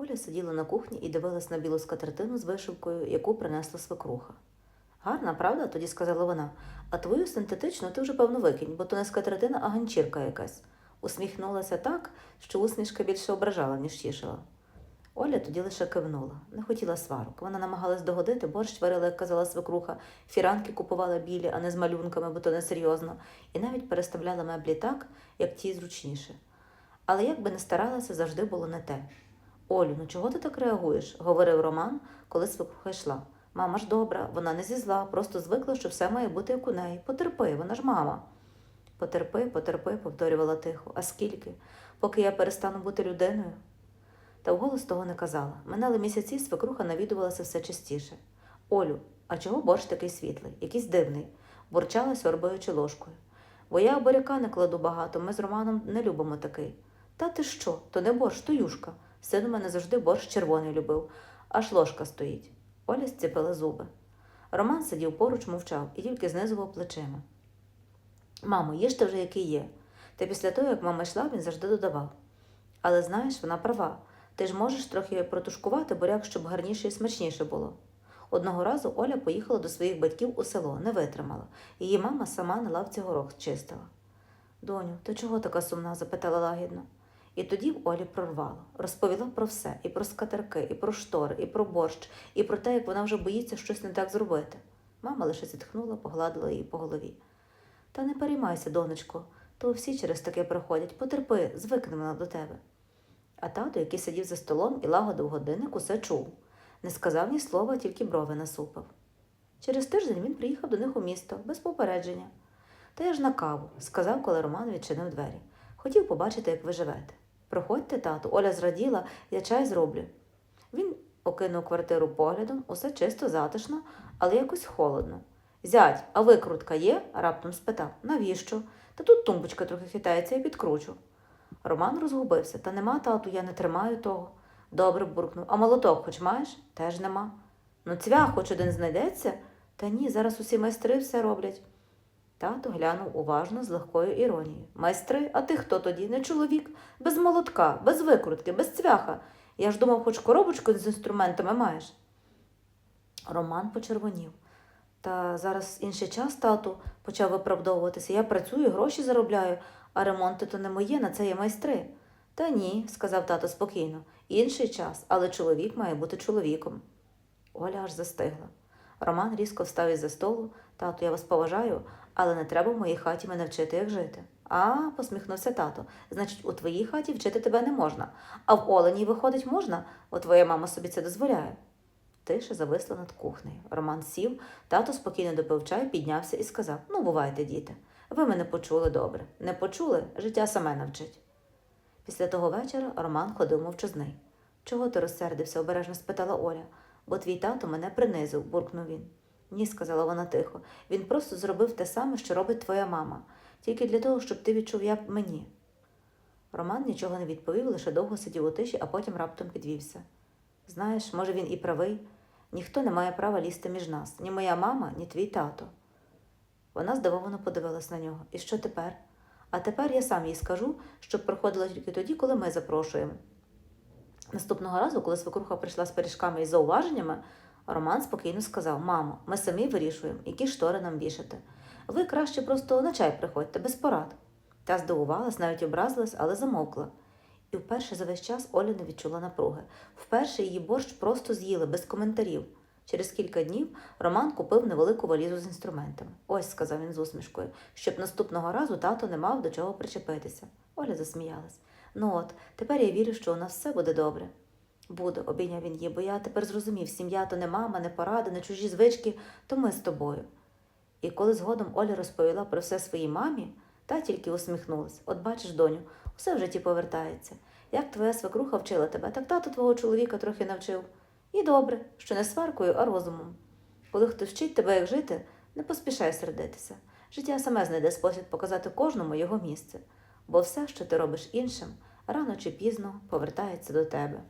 Оля сиділа на кухні і дивилась на білу скатертину з вишивкою, яку принесла свекруха. Гарна, правда? тоді сказала вона. А твою синтетичну ти вже певно викинь, бо то не скатертина, а ганчірка якась. Усміхнулася так, що усмішка більше ображала, ніж тішила. Оля тоді лише кивнула, не хотіла сварок. Вона намагалась догодити, борщ варила, як казала свекруха, фіранки купувала білі, а не з малюнками, бо то не серйозно, і навіть переставляла меблі так, як ті зручніше. Але як би не старалася, завжди було не те. Олю, ну чого ти так реагуєш? говорив Роман, коли свекруха йшла. Мама ж добра, вона не зі зла, просто звикла, що все має бути як у неї. Потерпи, вона ж мама. Потерпи, потерпи, повторювала тихо. А скільки? Поки я перестану бути людиною? Та вголос того не казала. Минали місяці, свекруха навідувалася все частіше. Олю, а чого борщ такий світлий, якийсь дивний, бурчала, сьорбаючи ложкою. Бо я буряка не кладу багато, ми з Романом не любимо такий. Та ти що? То не борщ, то юшка. Син у мене завжди борщ червоний любив, аж ложка стоїть. Оля зціпила зуби. Роман сидів поруч, мовчав і тільки знизував плечима. Мамо, їжте вже який є. Та після того, як мама йшла, він завжди додавав. Але знаєш, вона права. Ти ж можеш трохи протушкувати буряк, щоб гарніше і смачніше було. Одного разу Оля поїхала до своїх батьків у село, не витримала. Її мама сама на лавці горох чистила. Доню, ти чого така сумна? запитала лагідно. І тоді Олі прорвало. Розповіла про все: і про скатерки, і про штори, і про борщ, і про те, як вона вже боїться щось не так зробити. Мама лише зітхнула, погладила її по голові. Та не переймайся, донечко, то всі через таке проходять. Потерпи, звикнемо до тебе. А тато, який сидів за столом і лагодив годинник, усе чув. Не сказав ні слова, тільки брови насупив. Через тиждень він приїхав до них у місто, без попередження. Та я ж на каву, сказав, коли Роман відчинив двері. Хотів побачити, як ви живете. Проходьте, тату, Оля зраділа, я чай зроблю. Він окинув квартиру поглядом, усе чисто, затишно, але якось холодно. Зять, а викрутка є? раптом спитав. Навіщо? Та тут тумбочка трохи хитається, я підкручу. Роман розгубився. Та нема, тату, я не тримаю того. Добре буркнув. А молоток хоч маєш? Теж нема. Ну, цвях хоч один знайдеться? Та ні, зараз усі майстри все роблять. Тато глянув уважно з легкою іронією. Майстри, а ти хто тоді? Не чоловік? Без молотка, без викрутки, без цвяха. Я ж думав, хоч коробочку з інструментами маєш. Роман почервонів. Та зараз інший час, тату, почав виправдовуватися. Я працюю, гроші заробляю, а ремонти то не моє, на це є майстри. Та ні, сказав тато спокійно. Інший час, але чоловік має бути чоловіком. Оля аж застигла. Роман різко встав із за столу. Тату, я вас поважаю, але не треба в моїй хаті мене вчити, як жити. А, посміхнувся тато. Значить, у твоїй хаті вчити тебе не можна, а в Оленій, виходить, можна, бо твоя мама собі це дозволяє. Тиша зависла над кухнею. Роман сів, тато спокійно допив чай, піднявся і сказав: Ну, бувайте, діти. Ви мене почули добре. Не почули, життя саме навчить. Після того вечора Роман ходив мовчазний. Чого ти розсердився? обережно спитала Оля. Бо твій тато мене принизив, буркнув він. Ні, сказала вона тихо. Він просто зробив те саме, що робить твоя мама, тільки для того, щоб ти відчув, як мені. Роман нічого не відповів, лише довго сидів у тиші, а потім раптом підвівся. Знаєш, може, він і правий. Ніхто не має права лізти між нас, ні моя мама, ні твій тато. Вона здивовано подивилась на нього. І що тепер? А тепер я сам їй скажу, щоб проходила тільки тоді, коли ми запрошуємо. Наступного разу, коли свекруха прийшла з пиріжками і зауваженнями, Роман спокійно сказав: Мамо, ми самі вирішуємо, які штори нам вішати. Ви краще просто на чай приходьте, без порад. Та здивувалась, навіть образилась, але замовкла. І вперше за весь час Оля не відчула напруги. Вперше її борщ просто з'їли без коментарів. Через кілька днів Роман купив невелику валізу з інструментами. Ось, сказав він з усмішкою, щоб наступного разу тато не мав до чого причепитися. Оля засміялась. Ну от, тепер я вірю, що у нас все буде добре. Буде, обійняв він її, бо я тепер зрозумів, сім'я то не мама, не порада, не чужі звички, то ми з тобою. І коли згодом Оля розповіла про все своїй мамі, та тільки усміхнулась. От бачиш, доню, все в житті повертається. Як твоя свекруха вчила тебе, так тато твого чоловіка трохи навчив. І добре, що не сваркою, а розумом. Коли хтось вчить тебе, як жити, не поспішай сердитися. Життя саме знайде спосіб показати кожному його місце, бо все, що ти робиш іншим, рано чи пізно повертається до тебе.